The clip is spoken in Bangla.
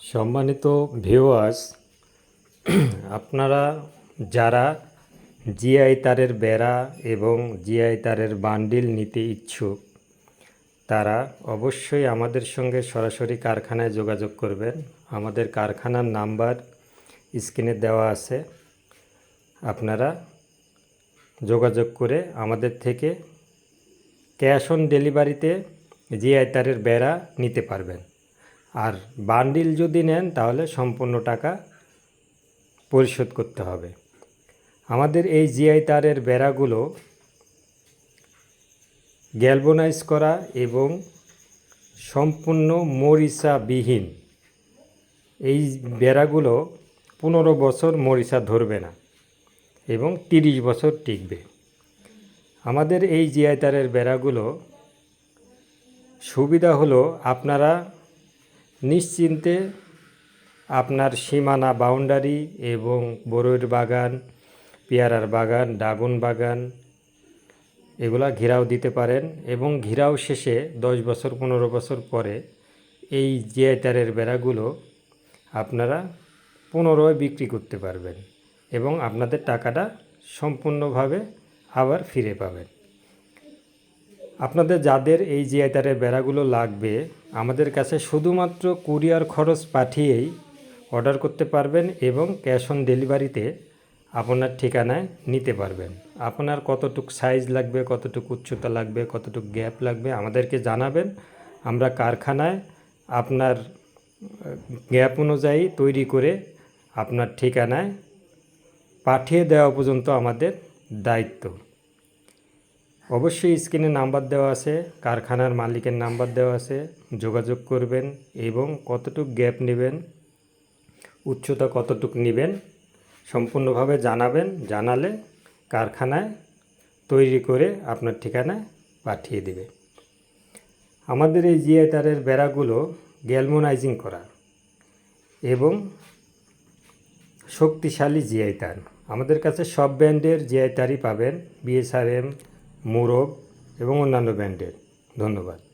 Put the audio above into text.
সম্মানিত ভিউয়ার্স আপনারা যারা জিআই তারের বেড়া এবং জিআই তারের বান্ডিল নিতে ইচ্ছুক, তারা অবশ্যই আমাদের সঙ্গে সরাসরি কারখানায় যোগাযোগ করবেন। আমাদের কারখানার নাম্বার স্ক্রিনে দেওয়া আছে। আপনারা যোগাযোগ করে আমাদের থেকে ক্যাশ অন ডেলিভারিতে জিআই তারের বেড়া নিতে পারবেন। আর বান্ডিল যদি নেন, তাহলে সম্পূর্ণ টাকা পরিশোধ করতে হবে। আমাদের এই জিআই তারের বেড়াগুলো গ্যালবোনাইজ করা এবং সম্পূর্ণ মরিচাবিহীন। এই বেড়াগুলো পনেরো বছর মরিচা ধরবে না এবং তিরিশ বছর টিকবে। আমাদের এই জিআই তারের বেড়াগুলো সুবিধা হলো আপনারা নিশ্চিন্তে আপনার সীমানা বাউন্ডারি এবং বরইয়ের বাগান, পেয়ারার বাগান ড্রাগন বাগান এগুলা ঘেরাও দিতে পারেন এবং ঘেরাও শেষে দশ বছর, পনেরো বছর পরে এই জিআইটারের বেড়াগুলো আপনারা পুনরায় বিক্রি করতে পারবেন এবং আপনাদের টাকাটা সম্পূর্ণভাবে আবার ফিরে পাবেন। আপনাদের যাদের এই জিআইটারের বেড়াগুলো লাগবে, আমাদের কাছে শুধুমাত্র কুরিয়ার খরচ পাঠিয়েই অর্ডার করতে পারবেন এবং ক্যাশ অন ডেলিভারিতে আপনার ঠিকানায় নিতে পারবেন। আপনার কতটুক সাইজ লাগবে, কতটুক উচ্চতা লাগবে, কতটুকু গ্যাপ লাগবে আমাদেরকে জানাবেন। আমরা কারখানায় আপনার গ্যাপ অনুযায়ী তৈরি করে আপনার ঠিকানায় পাঠিয়ে দেওয়া পর্যন্ত আমাদের দায়িত্ব। অবশ্যই স্ক্রিনে নাম্বার দেওয়া আছে, কারখানার মালিকের নাম্বার দেওয়া আছে, যোগাযোগ করবেন এবং কতটুক গ্যাপ নেবেন, উচ্চতা কতটুক নেবেন, সম্পূর্ণভাবে জানাবেন, জানালে কারখানায় তৈরি করে আপনার ঠিকানায় পাঠিয়ে দেবে। আমাদের এই জিআই তারের বেড়াগুলো গ্যালমোনাইজিং করা এবং শক্তিশালী জিআই তার আমাদের কাছে সব ব্র্যান্ডের জিআই তারই পাবেন, বিএসআরএম মুরগ এবং অন্যান্য ব্র্যান্ডের ধন্যবাদ।